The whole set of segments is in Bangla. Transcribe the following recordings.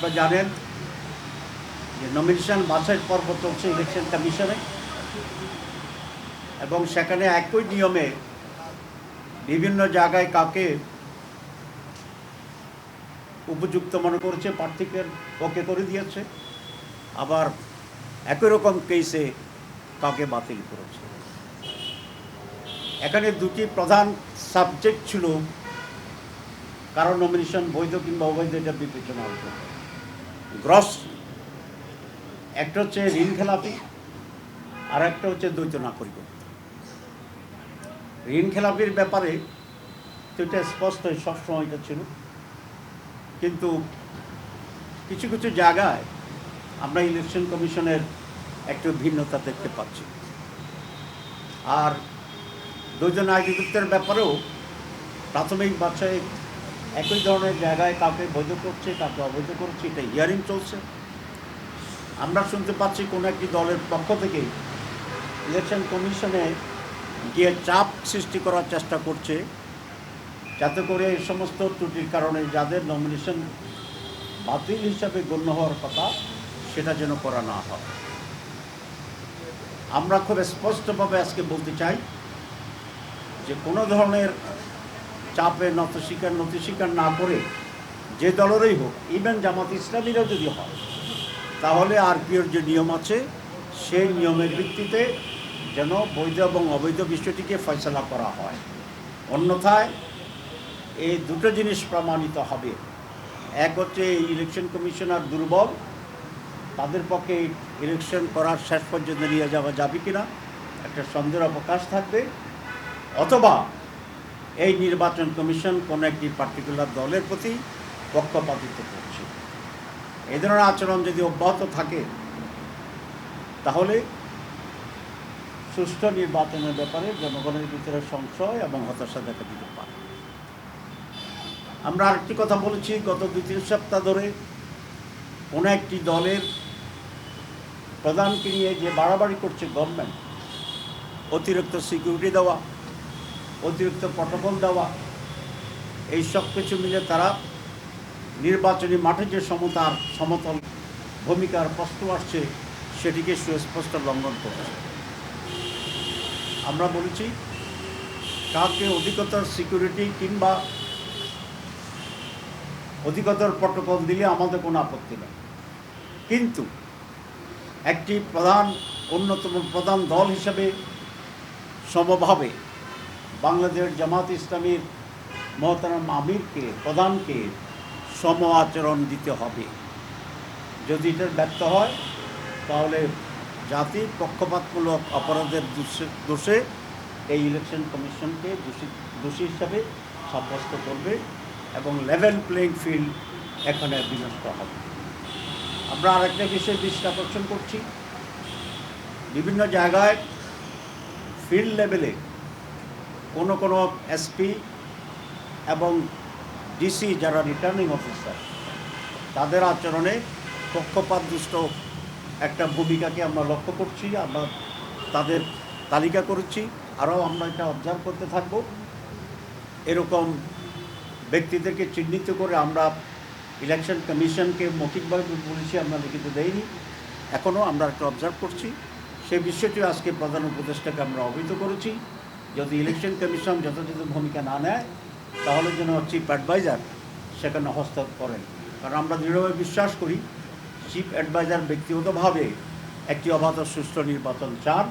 আপনারা জানেন যে নমিনেশন বাছাই পর্ব চলছে ইলেকশন কমিশনে এবং সেখানে একই নিয়মে বিভিন্ন জায়গায় কাকে উপযুক্ত মনে করছে, প্রার্থীকে ওকে করে দিয়েছে। আবার একই রকম কেসে কাকে বাতিল করেছে। এখানে দুটি প্রধান সাবজেক্ট ছিল কারণ নমিনেশন বৈধ কিংবা অবৈধ, এটা বিবেচনা জন্য গ্রস। একটা হচ্ছে ঋণ খেলাপি, আর একটা হচ্ছে দ্বৈত নাগরিকত্ব ঋণ খেলাপির ব্যাপারে এটা স্পষ্ট সবসময় এটা ছিল। কিন্তু কিছু কিছু জায়গায় আমরা ইলেকশন কমিশনের একটু ভিন্নতা দেখতে পাচ্ছি। আর দ্বৈত নাগরিকত্বের ব্যাপারেও প্রাথমিক বাছাই একই ধরনের জায়গায় কাউকে বৈধ করছে, কাউকে অবৈধ করছে, এটা হিয়ারিং চলছে। আমরা শুনতে পাচ্ছি কোনো একটি দলের পক্ষ থেকে ইলেকশন কমিশনে গিয়ে চাপ সৃষ্টি করার চেষ্টা করছে, যাতে করে এই সমস্ত ত্রুটির কারণে যাদের নমিনেশন বাতিল হিসাবে গণ্য হওয়ার কথা, সেটা যেন করা না হয়। আমরা খুব স্পষ্টভাবে আজকে বলতে চাই যে কোনো ধরনের চাপে নত স্বীকার নতি স্বীকার না করে যে দলেরই হোক ইভেন জামাত ইসলামীরাও যদি হয়, তাহলে আরপিওর যে নিয়ম আছে, সেই নিয়মের ভিত্তিতে যেন বৈধ এবং অবৈধ বিষয়টিকে ফয়সলা করা হয়। অন্যথায় এই দুটো জিনিস প্রমাণিত হবে। এক হচ্ছে ইলেকশন কমিশনার দুর্বল, তাদের পক্ষে ইলেকশন করার শেষ পর্যন্ত নিয়ে যাওয়া যাবে কিনা, একটা সন্দেহের অবকাশ থাকবে। অথবা এই নির্বাচন কমিশন কোনো একটি পার্টিকুলার দলের প্রতি পক্ষপাতিত্ব করছে। এই ধরনের আচরণ যদি অব্যাহত থাকে, তাহলে সুষ্ঠু নির্বাচনের ব্যাপারে জনগণের ভিতরে সংশয় এবং হতাশা দেখা দিতে পারে। আমরা আরেকটি কথা বলেছি, গত দুই তিন সপ্তাহ ধরে কোনো একটি দলের প্রধানকে নিয়ে যে বাড়াবাড়ি করছে গভর্নমেন্ট অতিরিক্ত সিকিউরিটি দেওয়া অতিরিক্ত প্রটোকল দেওয়া, এই সব কিছু মিলে তারা নির্বাচনী মাঠে যে সমতার সমতল ভূমিকার প্রশ্ন আসছে, সেটিকে সুস্পষ্ট লঙ্ঘন করছে। আমরা বলেছি, কাউকে অধিকতর সিকিউরিটি কিংবা অধিকতর প্রটোকল দিলে আমাদের কোনো আপত্তি নেই। কিন্তু একটি প্রধান, অন্যতম প্রধান দল হিসেবে সমভাবে বাংলাদেশ জামাত ইসলামীর মহতারাম আমিরকে, প্রধানকে সম আচরণ দিতে হবে। যদি এটা ব্যর্থ হয়, তাহলে জাতির পক্ষপাতমূলক অপরাধের দোষে এই ইলেকশন কমিশনকে দোষী দোষী হিসাবে সাব্যস্ত করবে এবং লেভেল প্লেইং ফিল্ড এখানে বিনষ্ট হবে। আমরা আরেকটা বিষয়ে দৃষ্টি আকর্ষণ করছি। বিভিন্ন জায়গায় ফিল্ড লেভেলে কোনো কোনো এসপি এবং ডিসি যারা রিটার্নিং অফিসার তাদের আচরণে পক্ষপাত দুষ্ট একটা ভূমিকাকে আমরা লক্ষ্য করছি, আমরা তাদের তালিকা করেছি, আরও আমরা এটা অবজার্ভ করতে থাকব। এরকম ব্যক্তিদেরকে চিহ্নিত করে আমরা ইলেকশন কমিশনকে মৌখিকভাবে বলেছি, আমরা লিখিত দেইনি, এখনও আমরা একটা অবজার্ভ করছি। সেই বিষয়টি আজকে প্রধান উপদেষ্টাকে আমরা অবহিত করেছি। যদি ইলেকশন কমিশন যথাযথ ভূমিকা না নেয়, তাহলে যেন চিফ অ্যাডভাইজার সেখানে হস্তক্ষেপ করেন। কারণ আমরা দৃঢ়ভাবে বিশ্বাস করি চিফ অ্যাডভাইজার ব্যক্তিগতভাবে একটি অবাধ সুষ্ঠু নির্বাচন চান।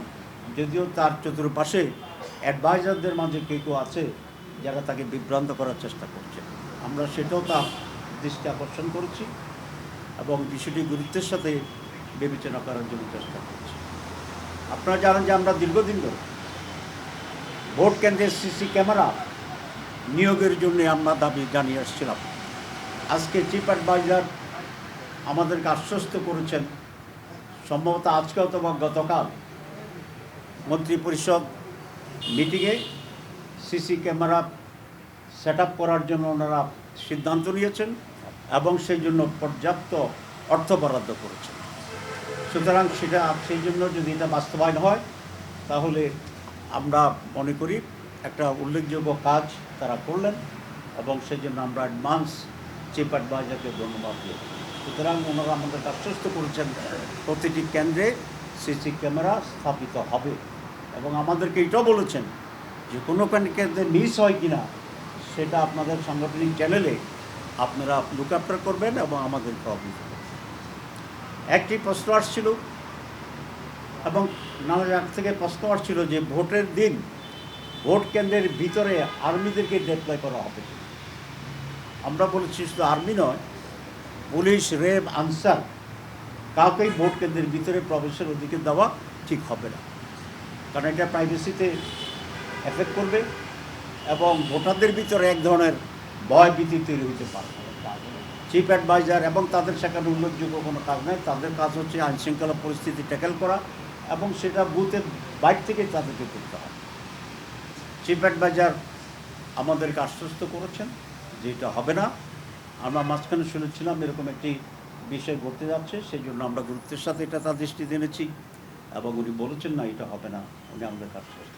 যদিও তার চতুর্পাশে অ্যাডভাইজারদের মাঝে কেউ কেউ আছে, যারা তাকে বিভ্রান্ত করার চেষ্টা করছে। আমরা সেটাও তার দৃষ্টি আকর্ষণ করছি এবং বিষয়টি গুরুত্বের সাথে বিবেচনা করার জন্য চেষ্টা করছি। আপনারা জানেন যে আমরা দীর্ঘদিন ধরে ভোট কেন্দ্রের সিসি ক্যামেরা নিয়োগের জন্য আমরা দাবি জানিয়ে আসছিলাম। আজকে চিফ অ্যাডভাইজার আমাদেরকে আশ্বস্ত করেছেন। সম্ভবত আজকে অথবা গতকাল মন্ত্রিপরিষদ মিটিংয়ে সিসি ক্যামেরা সেট করার জন্য ওনারা সিদ্ধান্ত নিয়েছেন এবং সেই জন্য পর্যাপ্ত অর্থ বরাদ্দ করেছেন। সুতরাং সেটা, সেই জন্য যদি এটা বাস্তবায়ন হয়, তাহলে আমরা মনে করি একটা উল্লেখযোগ্য কাজ তারা করলেন এবং সেই জন্য আমরা অ্যাডভান্স চিফ অ্যাডভাইজারকে ধন্যবাদ দিই। সুতরাং ওনারা আমাদের আশ্বস্ত করেছেন, প্রতিটি কেন্দ্রে সিসি ক্যামেরা স্থাপিত হবে এবং আমাদেরকে এটাও বলেছেন যে কোনো কেন্দ্রে মিস হয় কি না সেটা আপনাদের সাংগঠনিক চ্যানেলে আপনারা লুক আফটার করবেন এবং আমাদেরকে অবহিত একটি প্রশ্ন আসছিল এবং নানা জায়গা থেকে প্রশ্ন আসছিল যে ভোটের দিন ভোট কেন্দ্রের ভিতরে আর্মিদেরকে ডিপ্লয় করা হবে। আমরা বলেছি শুধু আর্মি নয়, পুলিশ রেব আনসার কাউকেই ভোট কেন্দ্রের ভিতরে প্রবেশের অধিকার দেওয়া ঠিক হবে না। কারণ এটা প্রাইভেসিতে এফেক্ট করবে এবং ভোটারদের ভিতরে এক ধরনের ভয় ভীতি তৈরি হতে পারে। চিফ অ্যাডভাইজার এবং তাদের সেখানে উল্লেখযোগ্য কোনো কাজ নেই, তাদের কাজ হচ্ছে আইনশৃঙ্খলা পরিস্থিতি ট্যাকেল করা এবং সেটা বুথের বাইর থেকে তাদেরকে করতে হয়। চিফ অ্যাডভাইজার আমাদেরকে আশ্বস্ত করেছেন যে এটা হবে না। আমরা মাঝখানে শুনেছিলাম এরকম একটি বিষয় ঘটতে যাচ্ছে সেই জন্য আমরা গুরুত্বের সাথে এটা তার দৃষ্টি এনেছি এবং উনি বলেছেন, না, এটা হবে না। উনি আমাদেরকে আশ্বস্ত